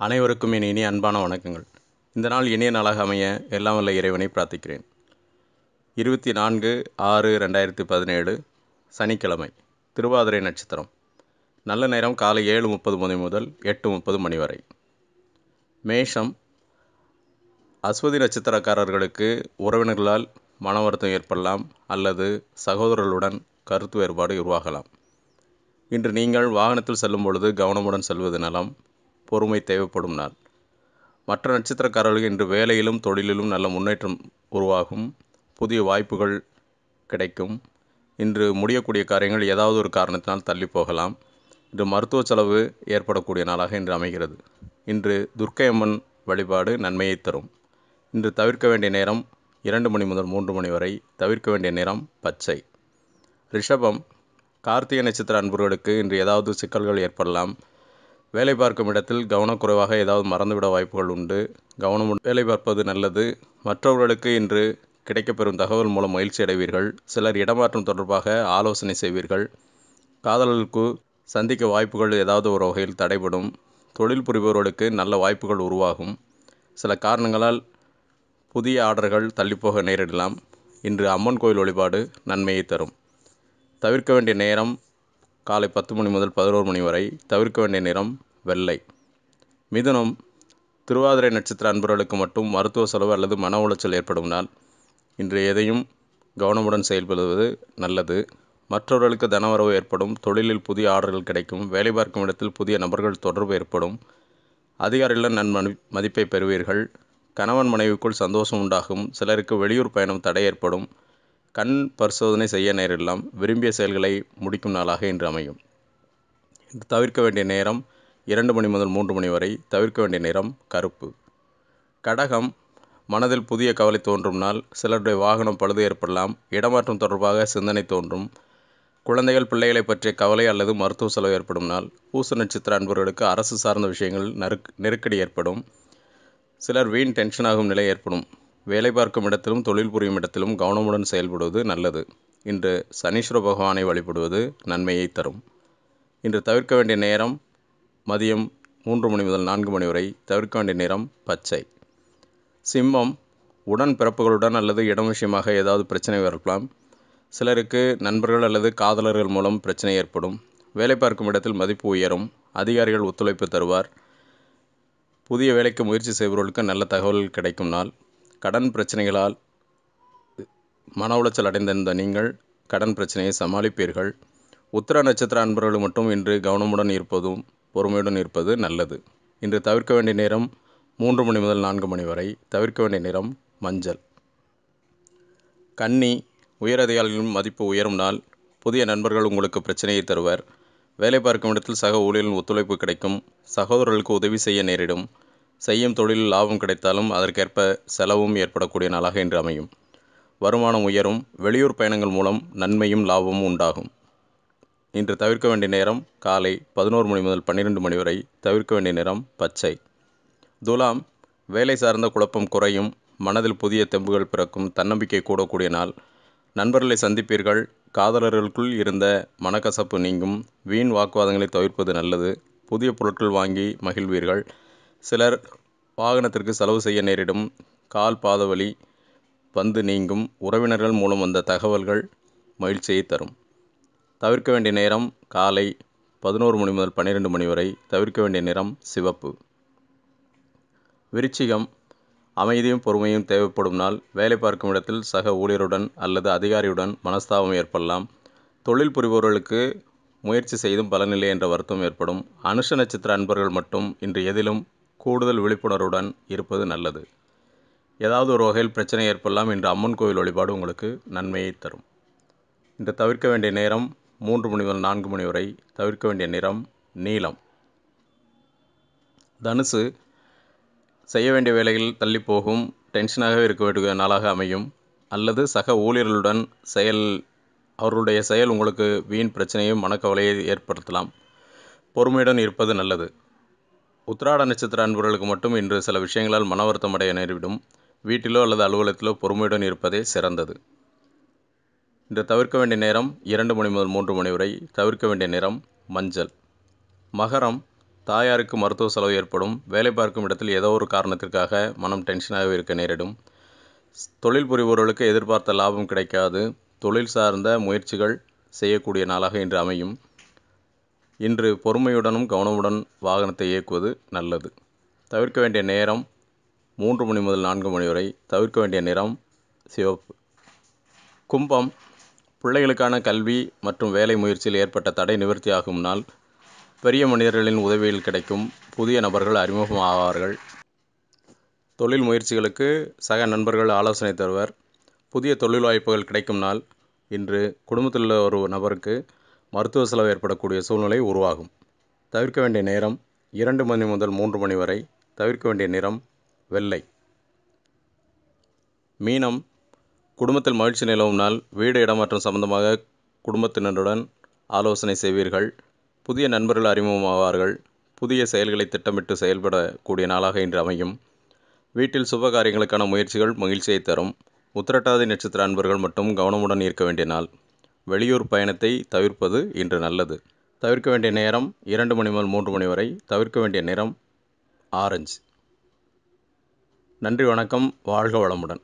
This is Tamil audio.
அனைவருக்கும் என் இனிய அன்பான வணக்கங்கள். இந்த நாள் இனிய நாளாக அமைய எல்லாம் வல்ல இறைவனை பிரார்த்திக்கிறேன். இருபத்தி நான்கு ஆறு ரெண்டாயிரத்தி பதினேழு சனிக்கிழமை திருவாதிரை நட்சத்திரம். நல்ல நேரம் காலை ஏழு முப்பது மணி முதல் எட்டு முப்பது மணி வரை. மேஷம் அஸ்வதி நட்சத்திரக்காரர்களுக்கு உறவினர்களால் மன வருத்தம் ஏற்படலாம் அல்லது சகோதரர்களுடன் கருத்து வேறுபாடு உருவாகலாம். இன்று நீங்கள் வாகனத்தில் செல்லும் பொழுது கவனமுடன் செல்வது நலம். பொறுமை தேவைப்படும் நாள். மற்ற நட்சத்திரக்காரர்களுக்கு இன்று வேலையிலும் தொழிலிலும் நல்ல முன்னேற்றம் உருவாகும். புதிய வாய்ப்புகள் கிடைக்கும். இன்று முடியக்கூடிய காரியங்கள் ஏதாவது ஒரு காரணத்தினால் தள்ளி போகலாம். இன்று மருத்துவ செலவு ஏற்படக்கூடிய நாளாக இன்று அமைகிறது. இன்று துர்க்கை அம்மன் வழிபாடு நன்மையை தரும். இன்று தவிர்க்க வேண்டிய நேரம் இரண்டு மணி முதல் மூன்று மணி வரை தவிர்க்க வேண்டிய நேரம் பச்சை. ரிஷபம் கார்த்திகை நட்சத்திர அன்பர்களுக்கு இன்று ஏதாவது சிக்கல்கள் ஏற்படலாம். வேலை பார்க்கும் இடத்தில் கவனக்குறைவாக ஏதாவது மறந்துவிட வாய்ப்புகள் உண்டு. கவனம் வேலை பார்ப்பது நல்லது. மற்றவர்களுக்கு இன்று கிடைக்கப்பெறும் தகவல் மூலம் மகிழ்ச்சி அடைவீர்கள். சிலர் இடமாற்றம் தொடர்பாக ஆலோசனை செய்வீர்கள். காதலர்களுக்கு சந்திக்க வாய்ப்புகள் ஏதாவது ஒரு வகையில் தடைபடும். தொழில் புரிபவர்களுக்கு நல்ல வாய்ப்புகள் உருவாகும். சில காரணங்களால் புதிய ஆர்டர்கள் தள்ளிப்போக நேரிடலாம். இன்று அம்மன் கோயில் வழிபாடு நன்மையை தரும். தவிர்க்க வேண்டிய நேரம் காலை பத்து மணி முதல் பதினோரு மணி வரை தவிர்க்க வேண்டிய நேரம் வெள்ளை. மிதுனம் திருவாதிரை நட்சத்திர அன்பர்களுக்கு மட்டும் மருத்துவ செலவு அல்லது மன உளைச்சல் ஏற்படும் நாள். இன்று எதையும் கவனமுடன் செயல்படுவது நல்லது. மற்றவர்களுக்கு தனவரவு ஏற்படும் தொழிலில் புதிய ஆர்டர்கள் கிடைக்கும் வேலை பார்க்கும் இடத்தில் புதிய நபர்கள் தொடர்பு ஏற்படும். அதிகாரிகளிடம் நன் மதிப்பை பெறுவீர்கள். கணவன் மனைவிக்குள் சந்தோஷம் உண்டாகும் சிலருக்கு வெளியூர் பயணம் தடை ஏற்படும். கண் பரிசோதனை செய்ய நேரிடலாம். விரும்பிய செயல்களை முடிக்கும் நாளாக இன்று அமையும். தவிர்க்க வேண்டிய நேரம் இரண்டு மணி முதல் மூன்று மணி வரை தவிர்க்க வேண்டிய நேரம் கருப்பு. கடகம் மனதில் புதிய கவலை தோன்றும் நாள் சிலருடைய வாகனம் பழுது ஏற்படலாம் இடமாற்றம் தொடர்பாக சிந்தனை தோன்றும் குழந்தைகள் பிள்ளைகளை பற்றிய கவலை அல்லது மருத்துவ செலவு ஏற்படும் நாள் பூச நட்சத்திர அன்பர்களுக்கு அரசு சார்ந்த விஷயங்கள் நெருக் நெருக்கடி ஏற்படும் சிலர் வீண் டென்ஷனாகும் நிலை ஏற்படும் வேலை பார்க்கும் இடத்திலும் தொழில் புரியும் இடத்திலும் கவனமுடன் செயல்படுவது நல்லது. இன்று சனீஸ்வர பகவானை வழிபடுவது நன்மையை தரும். இன்று தவிர்க்க வேண்டிய நேரம் மதியம் மூன்று மணி முதல் நான்கு மணி வரை தவிர்க்க வேண்டிய பச்சை. சிம்மம் உடன் பிறப்புகளுடன் அல்லது இடம் விஷயமாக ஏதாவது பிரச்சனை வரலாம். சிலருக்கு நண்பர்கள் அல்லது காதலர்கள் மூலம் பிரச்சனை ஏற்படும். வேலை பார்க்கும் இடத்தில் மதிப்பு உயரும். அதிகாரிகள் ஒத்துழைப்பு தருவார். புதிய வேலைக்கு முயற்சி செய்பவர்களுக்கு நல்ல தகவல்கள் கிடைக்கும் நாள். கடன் பிரச்சனைகளால் மன உளைச்சல் அடைந்திருந்த நீங்கள் கடன் பிரச்சனையை சமாளிப்பீர்கள். உத்திர நட்சத்திர அன்பர்கள் மட்டும் இன்று கவனமுடன் இருப்பதும் பொறுமையுடன் இருப்பது நல்லது. இன்று தவிர்க்க வேண்டிய நேரம் மூன்று மணி முதல் நான்கு மணி வரை தவிர்க்க வேண்டிய நேரம் மஞ்சள். கன்னி உயரதிகாரிகளின் மதிப்பு உயரும் நாள். புதிய நண்பர்கள் உங்களுக்கு பிரச்சனையை தருவர். வேலை பார்க்கும் இடத்தில் சக ஊழியர்களின் ஒத்துழைப்பு கிடைக்கும். சகோதரர்களுக்கு உதவி செய்ய நேரிடும். செய்யும் தொழிலில் லாபம் கிடைத்தாலும் அதற்கேற்ப செலவும் ஏற்படக்கூடிய நாளாக இன்று அமையும். வருமானம் உயரும். வெளியூர் பயணங்கள் மூலம் நன்மையும் லாபமும் உண்டாகும். இன்று தவிர்க்க வேண்டிய நேரம் காலை பதினோரு மணி முதல் பன்னிரெண்டு மணி வரை தவிர்க்க வேண்டிய நேரம் பச்சை. துலாம் வேலை சார்ந்த குழப்பம் குறையும் மனதில் புதிய தெம்புகள் பிறக்கும் தன்னம்பிக்கை கூடக்கூடிய நாள். நண்பர்களை சந்திப்பீர்கள் காதலர்களுக்குள் இருந்த மனக்கசப்பு நீங்கும் வீண் வாக்குவாதங்களை தவிர்ப்பது நல்லது புதிய பொருட்கள் வாங்கி மகிழ்வீர்கள். சிலர் வாகனத்திற்கு செலவு செய்ய நேரிடும் கால் பாதவலி வந்து நீங்கும் உறவினர்கள் மூலம் வந்த தகவல்கள் மகிழ்ச்சியை தரும். தவிர்க்க வேண்டிய நேரம் காலை பதினோரு மணி முதல் பன்னிரெண்டு மணி வரை தவிர்க்க வேண்டிய நிறம் சிவப்பு. விருச்சிகம் அமைதியும் பொறுமையும் தேவைப்படும் நாள். வேலை பார்க்கும் இடத்தில் சக ஊழியருடன் அல்லது அதிகாரியுடன் மனஸ்தாபம் ஏற்படலாம். தொழில் புரிபவர்களுக்கு முயற்சி செய்தும் பலனில்லை என்ற வருத்தம் ஏற்படும். அனுஷ நட்சத்திர அன்பர்கள் மட்டும் இன்று எதிலும் கூடுதல் விழிப்புணர்வுடன் இருப்பது நல்லது. ஏதாவது ஒரு வகையில் பிரச்சனை ஏற்படலாம் இன்று அம்மன் கோவில் வழிபாடு உங்களுக்கு நன்மையை தரும். இன்று தவிர்க்க வேண்டிய நேரம் மூன்று மணி முதல் நான்கு மணி வரை தவிர்க்க வேண்டிய நிறம் நீலம். தனுசு செய்ய வேண்டிய வேலைகள் தள்ளி போகும் டென்ஷனாகவே இருக்க வேண்டிய நாளாக அமையும். அல்லது சக ஊழியர்களுடன் செயல் அவர்களுடைய செயல் உங்களுக்கு வீண் பிரச்சனையும் மனக்கவலையை ஏற்படுத்தலாம். பொறுமையுடன் இருப்பது நல்லது. உத்திராட நட்சத்திர அன்பர்களுக்கு மட்டும் இன்று சில விஷயங்களால் மன வருத்தம் அடைய நேரிடும். வீட்டிலோ அல்லது அலுவலகத்திலோ பொறுமையுடன் இருப்பதே சிறந்தது. இன்று தவிர்க்க வேண்டிய நேரம் இரண்டு மணி முதல் மூன்று மணி வரை தவிர்க்க வேண்டிய நிறம் மஞ்சள். மகரம் தாயாருக்கு மருத்துவ செலவு ஏற்படும். வேலை பார்க்கும் இடத்தில் ஏதோ ஒரு காரணத்திற்காக மனம் டென்ஷனாக இருக்க நேரிடும். தொழில் புரிபவர்களுக்கு எதிர்பார்த்த லாபம் கிடைக்காது. தொழில் சார்ந்த முயற்சிகள் செய்யக்கூடிய நாளாக இன்று அமையும். இன்று பொறுமையுடனும் கவனமுடன் வாகனத்தை இயக்குவது நல்லது. தவிர்க்க வேண்டிய நேரம் மூன்று மணி முதல் நான்கு மணி வரை தவிர்க்க வேண்டிய நிறம் சிவப்பு. கும்பம் பிள்ளைகளுக்கான கல்வி மற்றும் வேலை முயற்சியில் ஏற்பட்ட தடை நிவர்த்தியாகும் நாள் பெரிய மனிதர்களின் உதவியில் கிடைக்கும் புதிய நபர்கள் அறிமுகமாவார்கள். தொழில் முயற்சிகளுக்கு சக நண்பர்கள் ஆலோசனை தருவர். புதிய தொழில் வாய்ப்புகள் கிடைக்கும் நாள் இன்று குடும்பத்தில் உள்ள ஒரு நபருக்கு மருத்துவ செலவு ஏற்படக்கூடிய சூழ்நிலை உருவாகும். தவிர்க்க வேண்டிய நேரம் இரண்டு மணி முதல் மூன்று மணி வரை தவிர்க்க வேண்டிய நிறம் வெள்ளை. மீனம் குடும்பத்தில் மகிழ்ச்சி நிலவும் நாள் வீடு இடமாற்றம் சம்பந்தமாக குடும்பத்தினருடன் ஆலோசனை செய்வீர்கள். புதிய நண்பர்கள் அறிமுகமாவார்கள். புதிய செயல்களை திட்டமிட்டு செயல்படக்கூடிய நாளாக இன்று அமையும். வீட்டில் சுப காரியங்களுக்கான முயற்சிகள் மகிழ்ச்சியை தரும். உத்திரட்டாதி நட்சத்திர அன்பர்கள் மட்டும் கவனமுடன் இருக்க வேண்டிய நாள். வெளியூர் பயணத்தை தவிர்ப்பது இன்று நல்லது. தவிர்க்க வேண்டிய நேரம் இரண்டு மணி முதல் மூன்று மணி வரை தவிர்க்க வேண்டிய நிறம் ஆரஞ்சு. நன்றி வணக்கம். வாழ்க வளமுடன்.